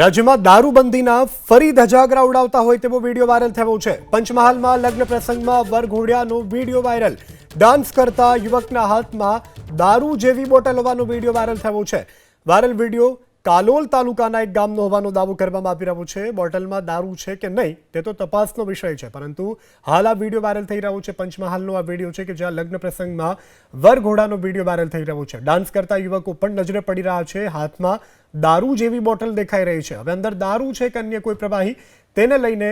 રાજ્યમાં દારૂબંધીના ફરી ધજાગરા ઉડાવતા હોય તેવો વીડિયો વાયરલ થયો છે. પંચમહાલમાં લગ્ન પ્રસંગમાં વરઘોડિયાનો વીડિયો વાયરલ. ડાન્સ કરતા યુવકના હાથમાં દારૂ જેવી બોટલ હોવાનો વીડિયો વાયરલ થયો છે. વાયરલ વીડિયો કાલોલ તાલુકાના એક ગામનો હોવાનો દાવો કરવામાં આવી રહ્યો છે. બોટલમાં દારૂ છે કે નહીં તે તો તપાસનો વિષય છે. પરંતુ હાલ આ વીડિયો વાયરલ થઈ રહ્યો છે. પંચમહાલનો આ વીડિયો છે કે જ્યાં લગ્ન પ્રસંગમાં વરઘોડાનો વીડિયો વાયરલ થઈ રહ્યો છે. ડાન્સ કરતા યુવકો પણ નજરે પડી રહ્યા છે. હાથમાં દારૂ જેવી બોટલ દેખાઈ રહી છે. હવે અંદર દારૂ છે કે અન્ય કોઈ પ્રવાહી તેને લઈને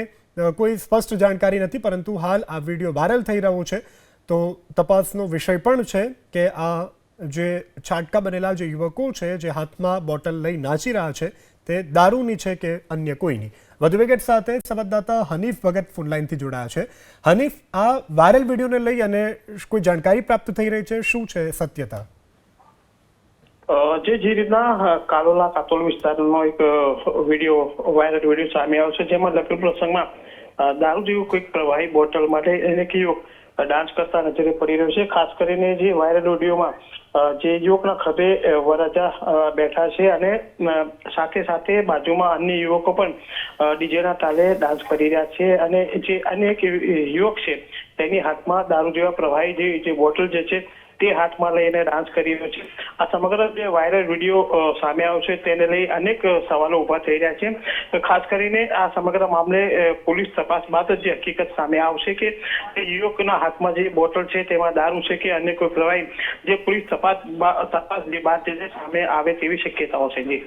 કોઈ સ્પષ્ટ જાણકારી નથી, પરંતુ હાલ આ વીડિયો વાયરલ થઈ રહ્યો છે. તો તપાસનો વિષય પણ છે કે આ જે છાટકા બનેલા જે યુવકો છે, જે હાથમાં બોટલ લઈ નાચી રહ્યા છે, તે દારૂની છે કે અન્ય કોઈની? વધુ વિગત સાથે સંવાદદાતા હનીફ ભગત ફોનલાઈનથી જોડાયા છે. હનીફ, આ વાયરલ વિડીયોને લઈ અને કોઈ જાણકારી પ્રાપ્ત થઈ રહી છે? શું છે સત્યતા? જે જે રીતના કાલોલા કાતોલ વિસ્તારનો એક વીડિયો વાયરલ વીડિયો સામે આવ્યો છે, જેમાં લખેલ પ્રસંગમાં દારૂ જેવું કોઈક પ્રવાહી બોટલ માટે એને કે યુવક ડાન્સ કરતા નજરે પડી રહ્યો છે. ખાસ કરીને જે વાયરલ ઓડિયોમાં જે યુવકના ખભે વરજા બેઠા છે અને સાથે સાથે બાજુમાં અન્ય યુવકો પણ ડીજેના તાલે ડાન્સ કરી રહ્યા છે અને જે અનેક યુવક છે, તેની હાથમાં દારૂ જેવા પ્રવાહી જે બોટલ જે છે તે હાથમાં લઈને ડાન્સ કરી રહ્યો છે. આ સમગ્ર જે વાયરલ વીડિયો સામે આવ્યો છે તેને લઈ અનેક સવાલો ઊભા થઈ રહ્યા છે. ખાસ કરીને આ સમગ્ર મામલે પોલીસ તપાસ બાદ જ હકીકત સામે આવશે કે યુવકના હાથમાં જે બોટલ છે તેમાં દારૂ છે કે અન્ય કોઈ પ્રવાહી, જે પોલીસ તપાસ તપાસ બાદ જે સામે આવે તેવી શક્યતાઓ છે. જી.